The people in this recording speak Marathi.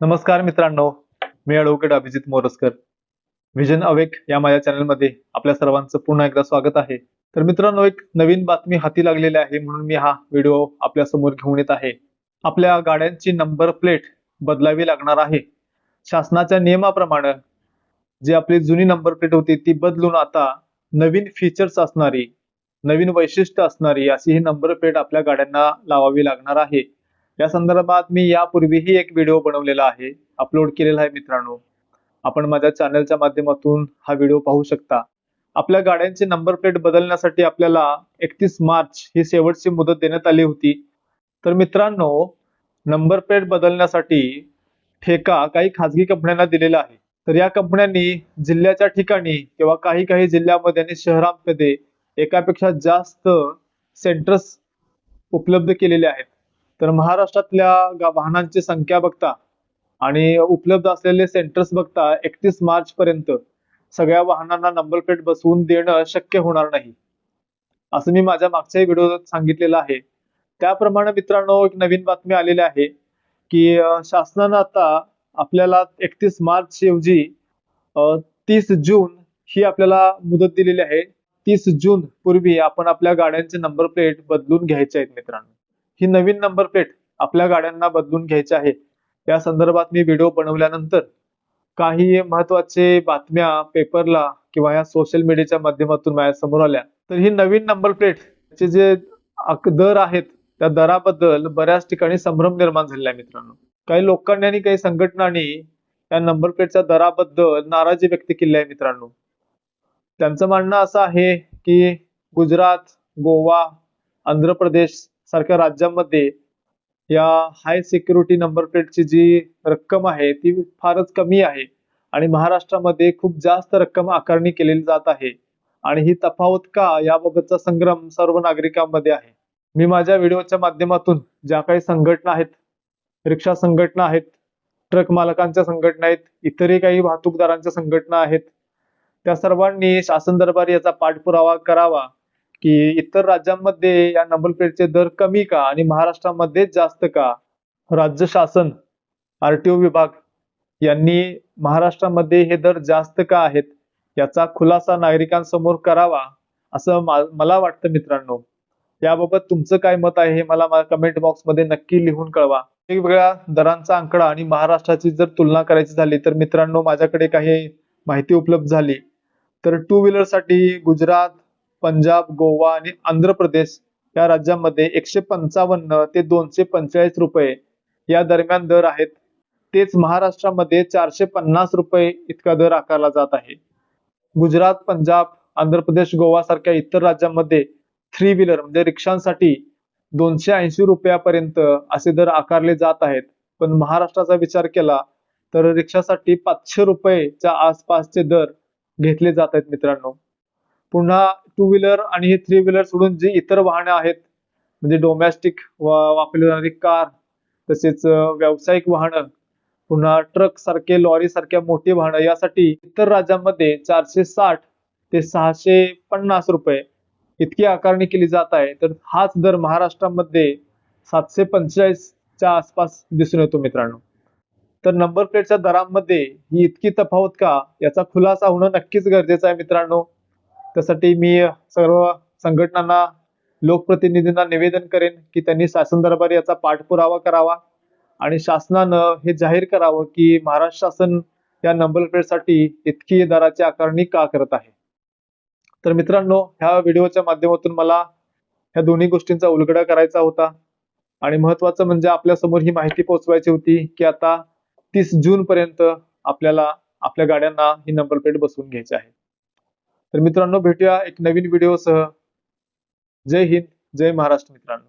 नमस्कार मित्रांनो मी advocate Abhijit Moraskar vision awake या माझ्या चॅनलमध्ये आपल्या सर्वांचं पुन्हा एकदा स्वागत आहे. तर मित्रांनो एक नवीन बातमी हाती लागलेली आहे म्हणून मी हा व्हिडिओ आपल्यासमोर घेऊन येत आहे. आपल्या गाड्यांची नंबर प्लेट बदलावी लागणार आहे. शासनाच्या नियमाप्रमाणे जी आपली जुनी नंबर प्लेट होती ती बदलून आता नवीन फीचर्स असणारी नवीन वैशिष्ट्य असणारी अशी ही नंबर प्लेट आपल्या गाड्यांना लावावी लागणार आहे. या संदर्भात मी यापूर्वीही एक व्हिडिओ बनवलेला आहे. अपलोड केलेला आहे मित्रांनो. आपण माझ्या चॅनलच्या माध्यमातून हा व्हिडिओ पाहू शकता. आपल्या गाड्यांची नंबर प्लेट बदलण्यासाठी आपल्याला एकतीस मार्च ही शेवटची मुदत देण्यात आली होती. तर मित्रांनो नंबर प्लेट बदलण्यासाठी ठेका काही खाजगी कंपन्यांना दिलेला आहे. तर या कंपन्यांनी जिल्ह्याच्या ठिकाणी किंवा काही काही जिल्ह्यामध्ये आणि शहरांमध्ये एकापेक्षा जास्त सेंटर्स उपलब्ध केलेले आहेत. तर महाराष्ट्रातल्या वाहनांची संख्या बघता आणि उपलब्ध असलेले सेंटर्स बघता एकतीस मार्च पर्यंत सगळ्या वाहनांना नंबर प्लेट बसवून देणं शक्य होणार नाही. असं मी माझ्या मागच्याही व्हिडिओत सांगितलेलं आहे. त्याप्रमाणे मित्रांनो एक नवीन बातमी आलेली आहे की शासनानं आता आपल्याला एकतीस मार्च ऐवजी तीस जून ही आपल्याला मुदत दिलेली आहे. तीस जून पूर्वी आपण आपल्या गाड्यांचे नंबर प्लेट बदलून घ्यायचे आहेत मित्रांनो. ही नवीन नंबर प्लेट आपल्या गाड्यांना बदलून घ्यायची आहे. या संदर्भात मी व्हिडिओ बनवल्यानंतर काही महत्त्वाचे बातम्या पेपरला किंवा या सोशल मीडियाच्या माध्यमातून माझ्यासमोर आल्या. तर ही नवीन नंबर प्लेट चे जे दर आहेत त्या दराबद्दल बऱ्याच ठिकाणी संभ्रम निर्माण झालेला आहे मित्रांनो. काही लोकांनी आणि काही संघटनांनी या नंबर प्लेटच्या दराबद्दल नाराजी व्यक्त केली आहे मित्रांनो. त्यांचं म्हणणं असं आहे की गुजरात गोवा आंध्र प्रदेश सारख्या राज्यांमध्ये या हाय सिक्युरिटी नंबर प्लेटची जी रक्कम आहे ती फारच कमी आहे. आणि महाराष्ट्रामध्ये खूप जास्त रक्कम आकारणी केलेली जात आहे. आणि ही तफावत का याबाबतचा संग्राम सर्व नागरिकांमध्ये आहे. मी माझ्या व्हिडिओच्या माध्यमातून ज्या काही संघटना आहेत रिक्षा संघटना आहेत ट्रक मालकांच्या संघटना आहेत इतरही काही वाहतूकदारांच्या संघटना आहेत त्या सर्वांनी शासन दरबारी याचा पाठपुरावा करावा. की इतर राज्यांमध्ये या नंबर प्लेटचे दर कमी का आणि महाराष्ट्रामध्ये जास्त का? राज्य शासन आरटीओ विभाग यांनी महाराष्ट्रामध्ये हे दर जास्त का आहेत याचा खुलासा नागरिकांसमोर करावा असं मला वाटतं मित्रांनो. याबाबत तुमचं काय मत आहे हे मला कमेंट बॉक्समध्ये नक्की लिहून कळवा. वेगवेगळ्या दरांचा आकडा आणि महाराष्ट्राची जर तुलना करायची झाली तर मित्रांनो माझ्याकडे काही माहिती उपलब्ध झाली. तर टू व्हीलरसाठी गुजरात पंजाब गोवा आणि आंध्र प्रदेश या राज्यांमध्ये एकशे पंचावन्न ते दोनशे पंचेचाळीस रुपये या दरम्यान दर आहेत. तेच महाराष्ट्रामध्ये चारशे पन्नास रुपये इतका दर आकारला जात आहे. गुजरात पंजाब आंध्र प्रदेश गोवा सारख्या इतर राज्यांमध्ये थ्री व्हीलर म्हणजे रिक्षांसाठी दोनशे ऐंशी रुपयापर्यंत असे दर आकारले जात आहेत. पण महाराष्ट्राचा विचार केला तर रिक्षासाठी पाचशे रुपयेच्या आसपासचे दर घेतले जात आहेत मित्रांनो. पुन्हा टू व्हीलर आणि हे थ्री व्हीलर सोडून जी इतर वाहने आहेत म्हणजे डोमॅस्टिक वापरली जाणारी कार तसेच व्यावसायिक वाहनं पुन्हा ट्रक सारखे लॉरी सारख्या मोठी वाहनं यासाठी इतर राज्यांमध्ये चारशे साठ ते सहाशे पन्नास रुपये इतकी आकारणी केली जात आहे. तर हाच दर महाराष्ट्रामध्ये सातशे पंचेचाळीसच्या आसपास दिसून येतो मित्रांनो. तर नंबर प्लेटच्या दरांमध्ये ही इतकी तफावत का? याचा खुलासा होणं नक्कीच गरजेचं आहे मित्रांनो. त्यासाठी मी सर्व संघटनांना लोकप्रतिनिधींना निवेदन करेन की त्यांनी शासन दरबारी याचा पाठपुरावा करावा आणि शासनानं हे जाहीर करावं की महाराष्ट्र शासन या नंबर प्लेटसाठी इतकी दराची आकारणी का करत आहे. तर मित्रांनो ह्या व्हिडिओच्या माध्यमातून मला ह्या दोन्ही गोष्टींचा उलगडा करायचा होता आणि महत्वाचं म्हणजे आपल्यासमोर ही माहिती पोहोचवायची होती की आता तीस जून पर्यंत आपल्याला आपल्या गाड्यांना ही नंबर प्लेट बसवून घ्यायची आहे. तर मित्रांनो भेटूया एक नवीन व्हिडिओसह जय हिंद जय महाराष्ट्र मित्रांनो.